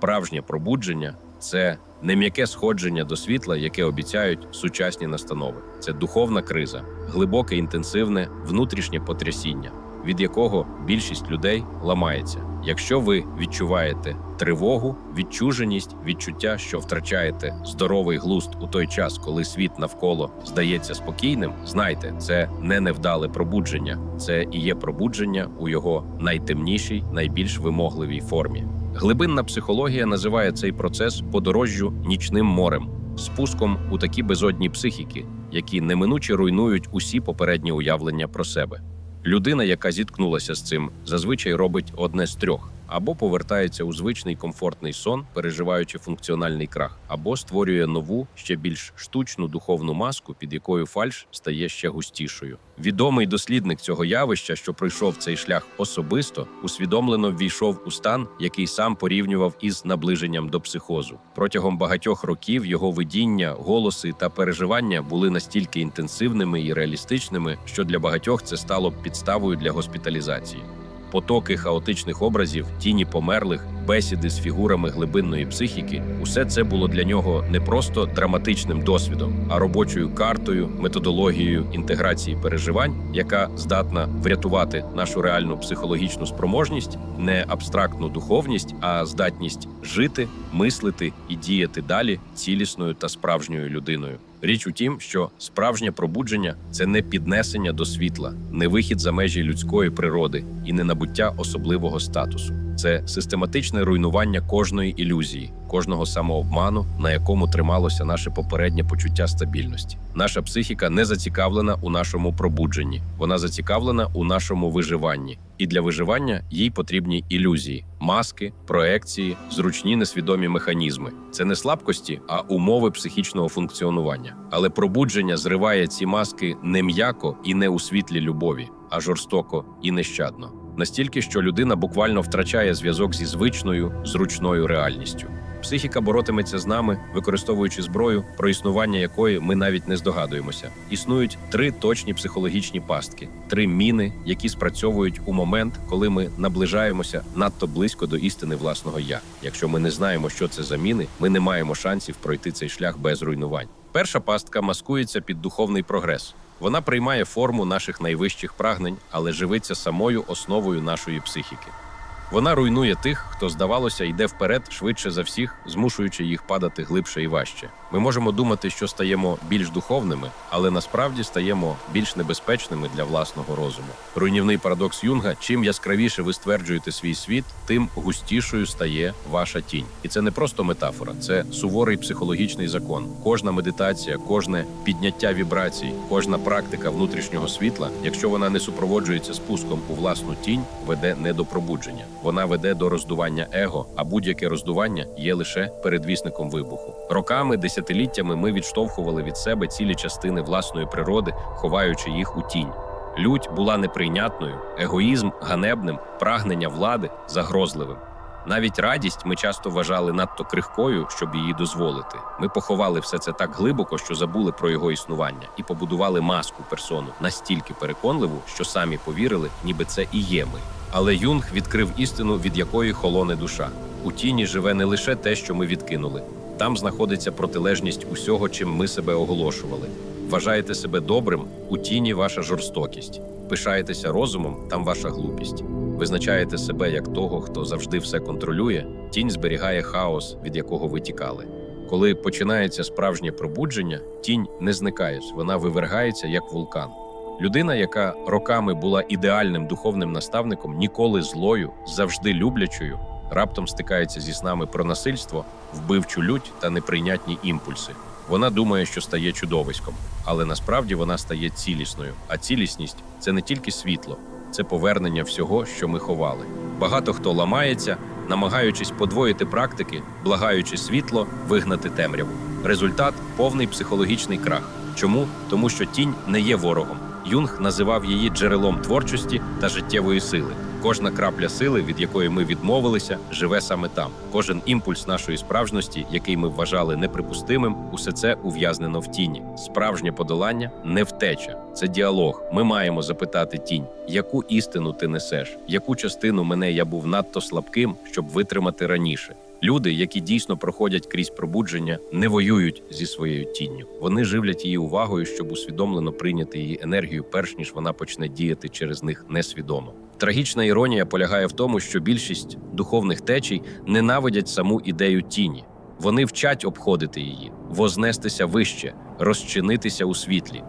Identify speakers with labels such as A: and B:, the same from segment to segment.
A: Справжнє пробудження це не м'яке сходження до світла, яке обіцяють сучасні настанови. Це духовна криза, глибоке, інтенсивне внутрішнє потрясіння, від якого більшість людей ламається. Якщо ви відчуваєте тривогу, відчуженість, відчуття, що втрачаєте здоровий глузд у той час, коли світ навколо здається спокійним, знайте, це не невдале пробудження, це і є пробудження у його найтемнішій, найбільш вимогливій формі. Глибинна психологія називає цей процес подорожжю нічним морем, спуском у такі безодні психіки, які неминуче руйнують усі попередні уявлення про себе. Людина, яка зіткнулася з цим, зазвичай робить одне з трьох: або повертається у звичний комфортний сон, переживаючи функціональний крах, або створює нову, ще більш штучну духовну маску, під якою фальш стає ще густішою. Відомий дослідник цього явища, що пройшов цей шлях особисто, усвідомлено ввійшов у стан, який сам порівнював із наближенням до психозу. Протягом багатьох років його видіння, голоси та переживання були настільки інтенсивними і реалістичними, що для багатьох це стало підставою для госпіталізації. Потоки хаотичних образів, тіні померлих, бесіди з фігурами глибинної психіки усе це було для нього не просто драматичним досвідом, а робочою картою, методологією інтеграції переживань, яка здатна врятувати нашу реальну психологічну спроможність, не абстрактну духовність, а здатність жити, мислити і діяти далі цілісною та справжньою людиною. Річ у тім, що справжнє пробудження це не піднесення до світла, не вихід за межі людської природи і не набуття особливого статусу. Це систематичне руйнування кожної ілюзії, кожного самообману, на якому трималося наше попереднє почуття стабільності. Наша психіка не зацікавлена у нашому пробудженні, вона зацікавлена у нашому виживанні. І для виживання їй потрібні ілюзії, маски, проекції, зручні несвідомі механізми. Це не слабкості, а умови психічного функціонування. Але пробудження зриває ці маски не м'яко і не у світлі любові, а жорстоко і нещадно. Настільки, що людина буквально втрачає зв'язок зі звичною зручною реальністю. Психіка боротиметься з нами, використовуючи зброю, про існування якої ми навіть не здогадуємося. Існують три точні психологічні пастки, три міни, які спрацьовують у момент, коли ми наближаємося надто близько до істини власного я. Якщо ми не знаємо, що це за міни, ми не маємо шансів пройти цей шлях без руйнувань. Перша пастка маскується під духовний прогрес. Вона приймає форму наших найвищих прагнень, але живиться самою основою нашої психіки. Вона руйнує тих, хто, здавалося, йде вперед швидше за всіх, змушуючи їх падати глибше і важче. Ми можемо думати, що стаємо більш духовними, але насправді стаємо більш небезпечними для власного розуму. Руйнівний парадокс Юнга: чим яскравіше ви стверджуєте свій світ, тим густішою стає ваша тінь. І це не просто метафора, це суворий психологічний закон. Кожна медитація, кожне підняття вібрацій, кожна практика внутрішнього світла, якщо вона не супроводжується спуском у власну тінь, веде не до пробудження. Вона веде до роздування его, а будь-яке роздування є лише передвісником вибуху. Роками, десятиліттями ми відштовхували від себе цілі частини власної природи, ховаючи їх у тінь. Лють була неприйнятною, егоїзм ганебним, прагнення влади загрозливим. Навіть радість ми часто вважали надто крихкою, щоб її дозволити. Ми поховали все це так глибоко, що забули про його існування, і побудували маску персону настільки переконливу, що самі повірили, ніби це і є ми. Але Юнг відкрив істину, від якої холоне душа. У тіні живе не лише те, що ми відкинули. Там знаходиться протилежність усього, чим ми себе оголошували. Вважаєте себе добрим, у тіні ваша жорстокість. Пишаєтеся розумом, там ваша глупість. Визначаєте себе як того, хто завжди все контролює, тінь зберігає хаос, від якого ви тікали. Коли починається справжнє пробудження, тінь не зникає, вона вивергається як вулкан. Людина, яка роками була ідеальним духовним наставником, ніколи злою, завжди люблячою, раптом стикається зі снами про насильство, вбивчу лють та неприйнятні імпульси. Вона думає, що стає чудовиськом, але насправді вона стає цілісною. А цілісність це не тільки світло, це повернення всього, що ми ховали. Багато хто ламається, намагаючись подвоїти практики, благаючи світло, вигнати темряву. Результат повний психологічний крах. Чому? Тому що тінь не є ворогом. Юнг називав її джерелом творчості та життєвої сили. Кожна крапля сили, від якої ми відмовилися, живе саме там. Кожен імпульс нашої справжності, який ми вважали неприпустимим, усе це ув'язнено в тіні. Справжнє подолання не втеча, це діалог. Ми маємо запитати тінь, яку істину ти несеш, яку частину мене я був надто слабким, щоб витримати раніше. Люди, які дійсно проходять крізь пробудження, не воюють зі своєю тінню. Вони живлять її увагою, щоб усвідомлено прийняти її енергію, перш ніж вона почне діяти через них несвідомо. Трагічна іронія полягає в тому, що більшість духовних течій ненавидять саму ідею тіні. Вони вчать обходити її, вознестися вище, розчинитися у світлі.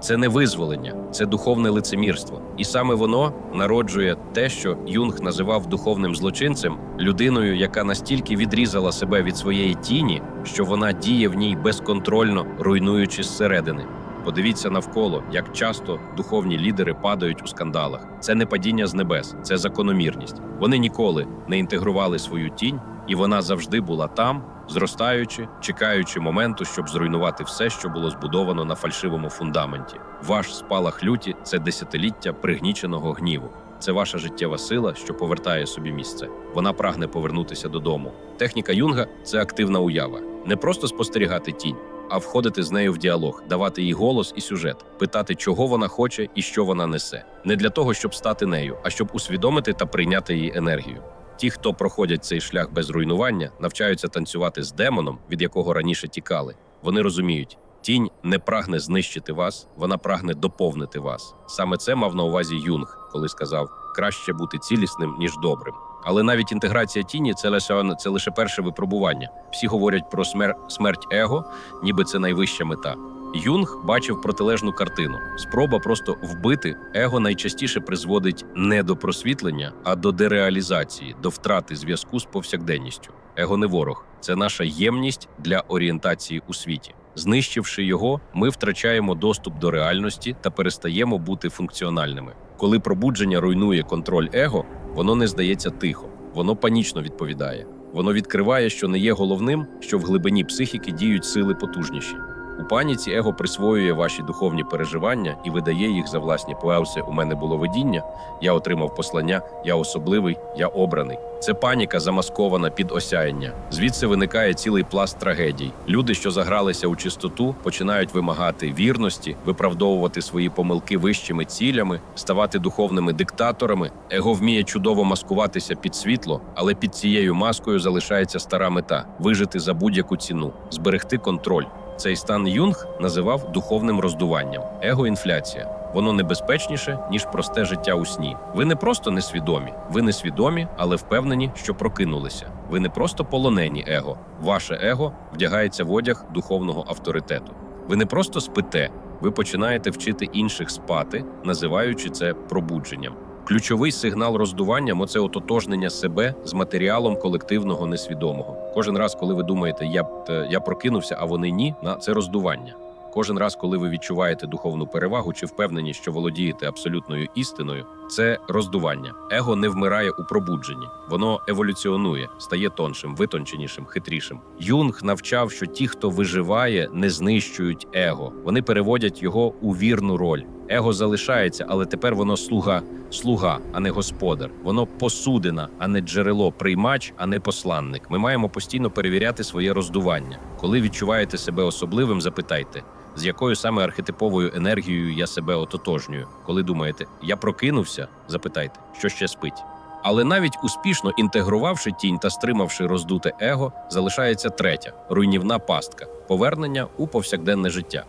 A: Це не визволення, це духовне лицемірство. І саме воно народжує те, що Юнг називав духовним злочинцем, людиною, яка настільки відрізала себе від своєї тіні, що вона діє в ній безконтрольно, руйнуючи зсередини. Подивіться навколо, як часто духовні лідери падають у скандалах. Це не падіння з небес, це закономірність. Вони ніколи не інтегрували свою тінь, і вона завжди була там, зростаючи, чекаючи моменту, щоб зруйнувати все, що було збудовано на фальшивому фундаменті. Ваш спалах люті це десятиліття пригніченого гніву. Це ваша життєва сила, що повертає собі місце. Вона прагне повернутися додому. Техніка Юнга це активна уява, не просто спостерігати тінь, а входити з нею в діалог, давати їй голос і сюжет, питати, чого вона хоче і що вона несе. Не для того, щоб стати нею, а щоб усвідомити та прийняти її енергію. Ті, хто проходять цей шлях без руйнування, навчаються танцювати з демоном, від якого раніше тікали. Вони розуміють, тінь не прагне знищити вас, вона прагне доповнити вас. Саме це мав на увазі Юнг, коли сказав: краще бути цілісним ніж добрим. Але навіть інтеграція тіні це лише це лише перше випробування. Всі говорять про смер... смерть его, ніби це найвища мета. Юнг бачив протилежну картину. Спроба просто вбити его найчастіше призводить не до просвітлення, а до дереалізації, до втрати зв'язку з повсякденністю. Его не ворог, це наша ємність для орієнтації у світі. Знищивши його, ми втрачаємо доступ до реальності та перестаємо бути функціональними. Коли пробудження руйнує контроль его, воно не здається тихо, воно панічно відповідає. Воно відкриває, що не є головним, що в глибині психіки діють сили потужніші. У паніці его присвоює ваші духовні переживання і видає їх за власні поевси. У мене було видіння, я отримав послання, я особливий, я обраний. Це паніка замаскована під осяяння. Звідси виникає цілий пласт трагедій. Люди, що загралися у чистоту, починають вимагати вірності, виправдовувати свої помилки вищими цілями, ставати духовними диктаторами. Его вміє чудово маскуватися під світло, але під цією маскою залишається стара мета вижити за будь-яку ціну, зберегти контроль. Цей стан Юнг називав духовним роздуванням, егоінфляція. Воно небезпечніше ніж просте життя у сні. Ви не просто несвідомі, ви несвідомі, але впевнені, що прокинулися. Ви не просто полонені его. Ваше его вдягається в одяг духовного авторитету. Ви не просто спите, ви починаєте вчити інших спати, називаючи це пробудженням. Ключовий сигнал роздування це ототожнення себе з матеріалом колективного несвідомого. Кожен раз, коли ви думаєте, я е, я прокинувся, а вони ні, на це роздування. Кожен раз, коли ви відчуваєте духовну перевагу чи впевнені, що володієте абсолютною істиною, це роздування. Его не вмирає у пробудженні, воно еволюціонує, стає тоншим, витонченішим, хитрішим. Юнг навчав, що ті, хто виживає, не знищують его. Вони переводять його у вірну роль. Его залишається, але тепер воно слуга, слуга, а не господар. Воно посудина, а не джерело, приймач, а не посланник. Ми маємо постійно перевіряти своє роздування. Коли відчуваєте себе особливим, запитайте. З якою саме архетиповою енергією я себе ототожнюю? Коли думаєте, я прокинувся? Запитайте, що ще спить. Але навіть успішно інтегрувавши тінь та стримавши роздуте его, залишається третя руйнівна пастка повернення у повсякденне життя.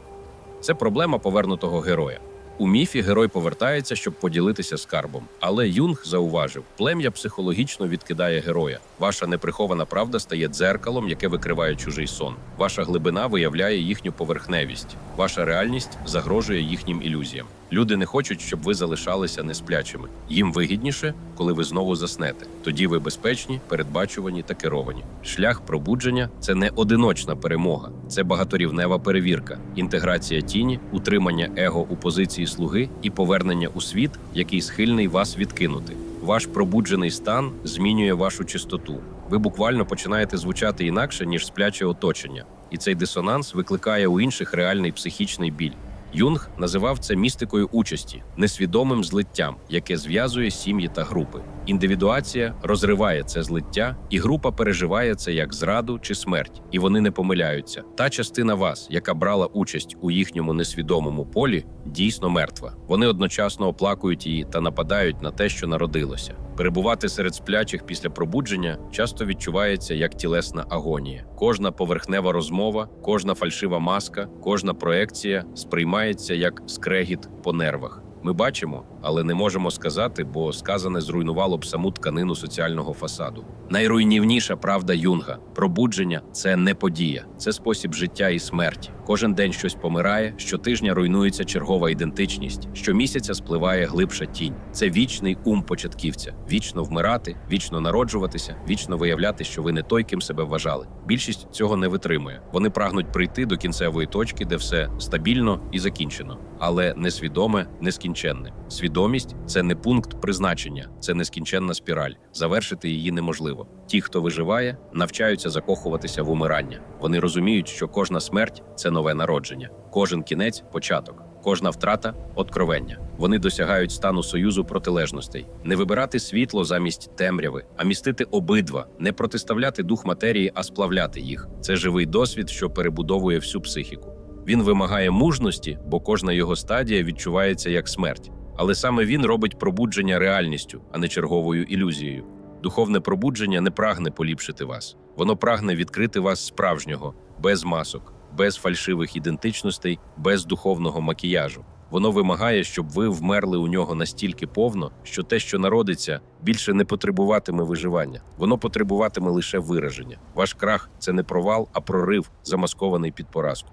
A: Це проблема повернутого героя. У міфі герой повертається, щоб поділитися скарбом. Але Юнг зауважив, плем'я психологічно відкидає героя. Ваша неприхована правда стає дзеркалом, яке викриває чужий сон. Ваша глибина виявляє їхню поверхневість. Ваша реальність загрожує їхнім ілюзіям. Люди не хочуть, щоб ви залишалися несплячими. Їм вигідніше, коли ви знову заснете. Тоді ви безпечні, передбачувані та керовані. Шлях пробудження це не одиночна перемога, це багаторівнева перевірка, інтеграція тіні, утримання его у позиції слуги і повернення у світ, який схильний вас відкинути. Ваш пробуджений стан змінює вашу чистоту. Ви буквально починаєте звучати інакше ніж спляче оточення, і цей дисонанс викликає у інших реальний психічний біль. Юнг називав це містикою участі, несвідомим злиттям, яке зв'язує сім'ї та групи. Індивідуація розриває це злиття, і група переживає це як зраду чи смерть, і вони не помиляються. Та частина вас, яка брала участь у їхньому несвідомому полі, дійсно мертва. Вони одночасно оплакують її та нападають на те, що народилося. Перебувати серед сплячих після пробудження часто відчувається як тілесна агонія. Кожна поверхнева розмова, кожна фальшива маска, кожна проекція сприймається як скрегіт по нервах. Ми бачимо, але не можемо сказати, бо сказане зруйнувало б саму тканину соціального фасаду. Найруйнівніша правда Юнга пробудження це не подія, це спосіб життя і смерті. Кожен день щось помирає, щотижня руйнується чергова ідентичність, щомісяця спливає глибша тінь. Це вічний ум початківця: вічно вмирати, вічно народжуватися, вічно виявляти, що ви не той, ким себе вважали. Більшість цього не витримує. Вони прагнуть прийти до кінцевої точки, де все стабільно і закінчено, але несвідоме, нескінченне. Свідомість це не пункт призначення, це нескінченна спіраль. Завершити її неможливо. Ті, хто виживає, навчаються закохуватися в умирання. Вони розуміють, що кожна смерть це нове народження, кожен кінець початок. Кожна втрата откровення. Вони досягають стану союзу протилежностей, не вибирати світло замість темряви, а містити обидва, не протиставляти дух матерії, а сплавляти їх. Це живий досвід, що перебудовує всю психіку. Він вимагає мужності, бо кожна його стадія відчувається як смерть. Але саме він робить пробудження реальністю, а не черговою ілюзією. Духовне пробудження не прагне поліпшити вас. Воно прагне відкрити вас справжнього, без масок, без фальшивих ідентичностей, без духовного макіяжу. Воно вимагає, щоб ви вмерли у нього настільки повно, що те, що народиться, більше не потребуватиме виживання. Воно потребуватиме лише вираження. Ваш крах це не провал, а прорив, замаскований під поразку.